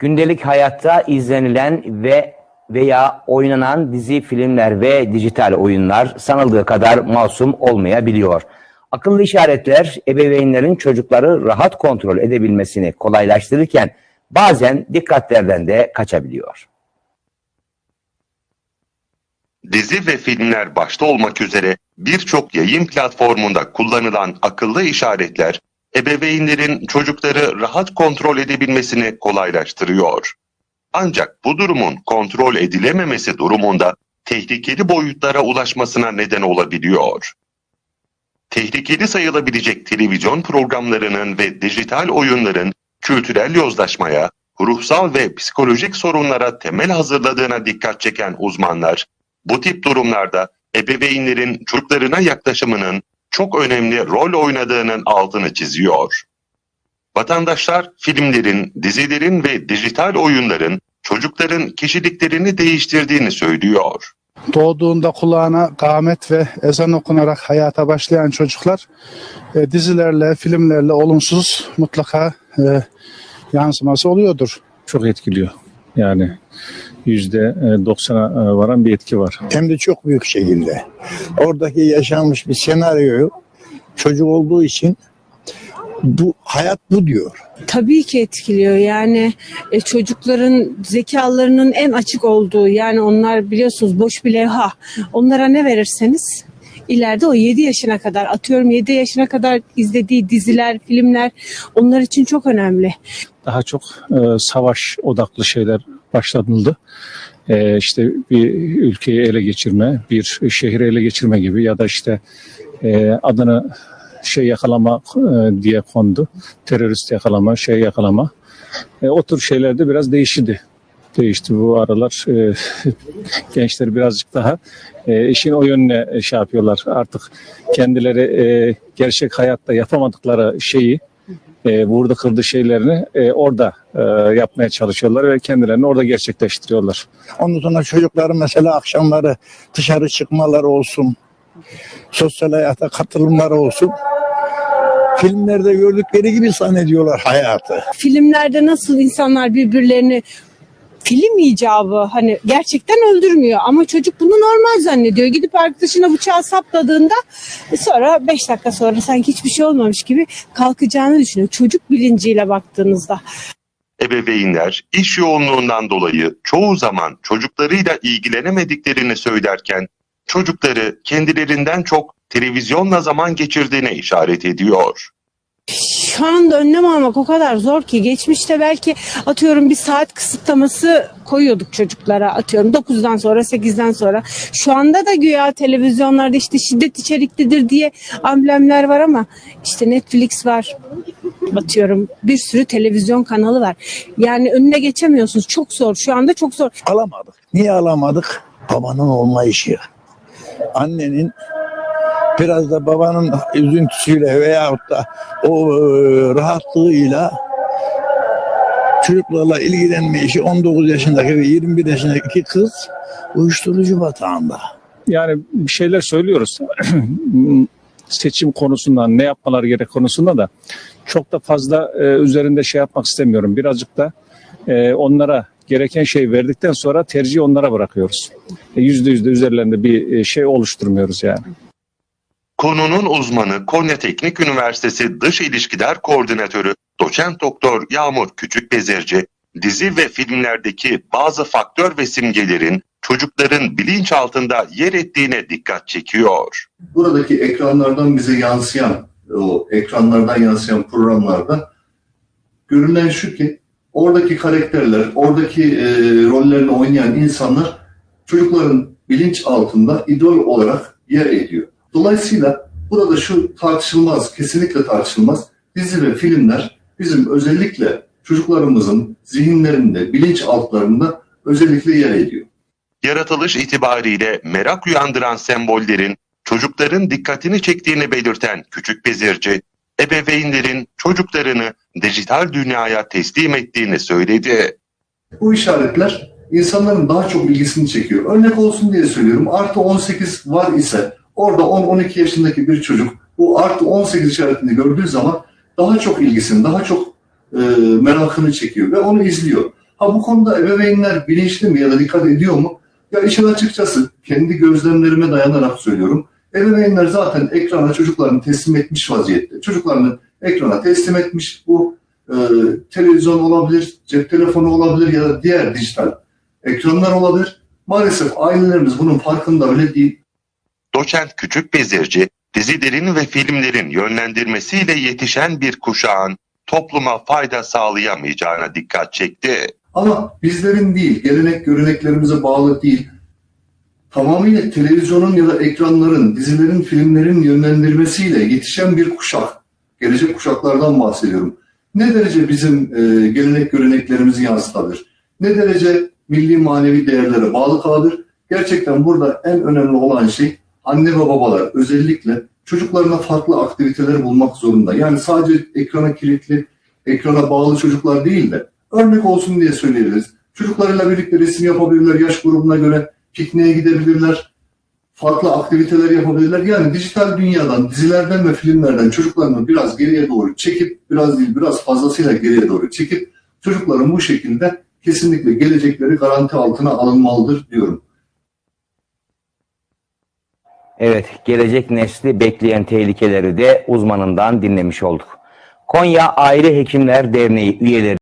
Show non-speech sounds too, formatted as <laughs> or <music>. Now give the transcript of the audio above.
gündelik hayatta izlenilen ve veya oynanan dizi, filmler ve dijital oyunlar sanıldığı kadar masum olmayabiliyor. Akıllı işaretler ebeveynlerin çocukları rahat kontrol edebilmesini kolaylaştırırken bazen dikkatlerden de kaçabiliyor. Dizi ve filmler başta olmak üzere birçok yayın platformunda kullanılan akıllı işaretler ebeveynlerin çocukları rahat kontrol edebilmesini kolaylaştırıyor. Ancak bu durumun kontrol edilememesi durumunda tehlikeli boyutlara ulaşmasına neden olabiliyor. Tehlikeli sayılabilecek televizyon programlarının ve dijital oyunların kültürel yozlaşmaya, ruhsal ve psikolojik sorunlara temel hazırladığına dikkat çeken uzmanlar, bu tip durumlarda ebeveynlerin çocuklarına yaklaşımının çok önemli rol oynadığının altını çiziyor. Vatandaşlar filmlerin, dizilerin ve dijital oyunların çocukların kişiliklerini değiştirdiğini söylüyor. doğduğunda kulağına kâmet ve ezan okunarak hayata başlayan çocuklar e, dizilerle, filmlerle olumsuz mutlaka e, yansıması oluyordur. çok etkiliyor. Yani 90'a varan bir etki var. hem de çok büyük şekilde. Oradaki yaşanmış bir senaryoyu çocuk olduğu için bu hayat bu diyor. Tabii ki etkiliyor. Yani e, çocukların zekalarının en açık olduğu yani onlar biliyorsunuz boş bir levha. Onlara ne verirseniz ileride o 7 yaşına kadar atıyorum 7 yaşına kadar izlediği diziler, filmler onlar için çok önemli. Daha çok e, savaş odaklı şeyler başlanıldı. E, işte bir ülkeyi ele geçirme, bir şehri ele geçirme gibi ya da işte e, adını şey yakalama e, diye kondu. Terörist yakalama, şey yakalama. E, o tür şeylerde biraz değişti. Değişti bu aralar. E, <laughs> gençler birazcık daha e, işin o yönüne şey yapıyorlar. Artık kendileri e, gerçek hayatta yapamadıkları şeyi e, vurdu kırdı şeylerini e, orada e, yapmaya çalışıyorlar ve kendilerini orada gerçekleştiriyorlar. Ondan sonra çocukların mesela akşamları dışarı çıkmaları olsun, sosyal hayata katılımları olsun. Filmlerde gördükleri gibi zannediyorlar hayatı. Filmlerde nasıl insanlar birbirlerini film icabı hani gerçekten öldürmüyor ama çocuk bunu normal zannediyor. Gidip arkadaşına bıçağı sapladığında sonra 5 dakika sonra sanki hiçbir şey olmamış gibi kalkacağını düşünüyor. Çocuk bilinciyle baktığınızda. Ebeveynler iş yoğunluğundan dolayı çoğu zaman çocuklarıyla ilgilenemediklerini söylerken çocukları kendilerinden çok televizyonla zaman geçirdiğine işaret ediyor. Şu anda önlem almak o kadar zor ki geçmişte belki atıyorum bir saat kısıtlaması koyuyorduk çocuklara atıyorum 9'dan sonra 8'den sonra. Şu anda da güya televizyonlarda işte şiddet içeriklidir diye amblemler var ama işte Netflix var atıyorum bir sürü televizyon kanalı var. Yani önüne geçemiyorsunuz çok zor şu anda çok zor. Alamadık. Niye alamadık? Babanın olmayışı. Annenin biraz da babanın üzüntüsüyle veyahut da o e, rahatlığıyla çocuklarla ilgilenme işi 19 yaşındaki ve 21 yaşındaki iki kız uyuşturucu batağında. Yani bir şeyler söylüyoruz. <clears throat> Seçim konusundan ne yapmaları gerek konusunda da çok da fazla e, üzerinde şey yapmak istemiyorum. Birazcık da e, onlara gereken şey verdikten sonra tercihi onlara bırakıyoruz. E, Yüzde yüzde üzerlerinde bir e, şey oluşturmuyoruz yani. Konunun uzmanı Konya Teknik Üniversitesi Dış İlişkiler Koordinatörü Doçent Doktor Yağmur Küçükbezirci, dizi ve filmlerdeki bazı faktör ve simgelerin çocukların bilinçaltında yer ettiğine dikkat çekiyor. buradaki ekranlardan bize yansıyan, o ekranlardan yansıyan programlarda görünen şu ki oradaki karakterler, oradaki e, rollerini oynayan insanlar çocukların bilinç altında idol olarak yer ediyor. Dolayısıyla burada şu tartışılmaz, kesinlikle tartışılmaz. Dizi ve filmler bizim özellikle çocuklarımızın zihinlerinde, bilinç altlarında özellikle yer ediyor. Yaratılış itibariyle merak uyandıran sembollerin çocukların dikkatini çektiğini belirten Küçükbezirci, ebeveynlerin çocuklarını dijital dünyaya teslim ettiğini söyledi. Bu işaretler insanların daha çok ilgisini çekiyor. Örnek olsun diye söylüyorum. Artı 18 var ise orada 10-12 yaşındaki bir çocuk bu artı 18 işaretini gördüğü zaman daha çok ilgisini, daha çok e, merakını çekiyor ve onu izliyor. Ha bu konuda ebeveynler bilinçli mi ya da dikkat ediyor mu? Ya işin açıkçası kendi gözlemlerime dayanarak söylüyorum. Ebeveynler zaten ekrana çocuklarını teslim etmiş vaziyette. Çocuklarını ekrana teslim etmiş. Bu e, televizyon olabilir, cep telefonu olabilir ya da diğer dijital ekranlar olabilir. Maalesef ailelerimiz bunun farkında bile değil. Doçent Küçük Bezirci, dizilerin ve filmlerin yönlendirmesiyle yetişen bir kuşağın topluma fayda sağlayamayacağına dikkat çekti. Ama bizlerin değil, gelenek göreneklerimize bağlı değil. Tamamıyla televizyonun ya da ekranların, dizilerin, filmlerin yönlendirmesiyle yetişen bir kuşak. Gelecek kuşaklardan bahsediyorum. Ne derece bizim e, gelenek göreneklerimizi yansıtabilir? Ne derece milli manevi değerlere bağlı kalabilir? Gerçekten burada en önemli olan şey anne ve babalar özellikle çocuklarına farklı aktiviteler bulmak zorunda. Yani sadece ekrana kilitli, ekrana bağlı çocuklar değil de örnek olsun diye söyleyebiliriz. Çocuklarıyla birlikte resim yapabilirler, yaş grubuna göre pikniğe gidebilirler, farklı aktiviteler yapabilirler. Yani dijital dünyadan, dizilerden ve filmlerden çocuklarını biraz geriye doğru çekip, biraz değil biraz fazlasıyla geriye doğru çekip çocukların bu şekilde kesinlikle gelecekleri garanti altına alınmalıdır diyorum. Evet, gelecek nesli bekleyen tehlikeleri de uzmanından dinlemiş olduk. Konya Aile Hekimler Derneği üyeleri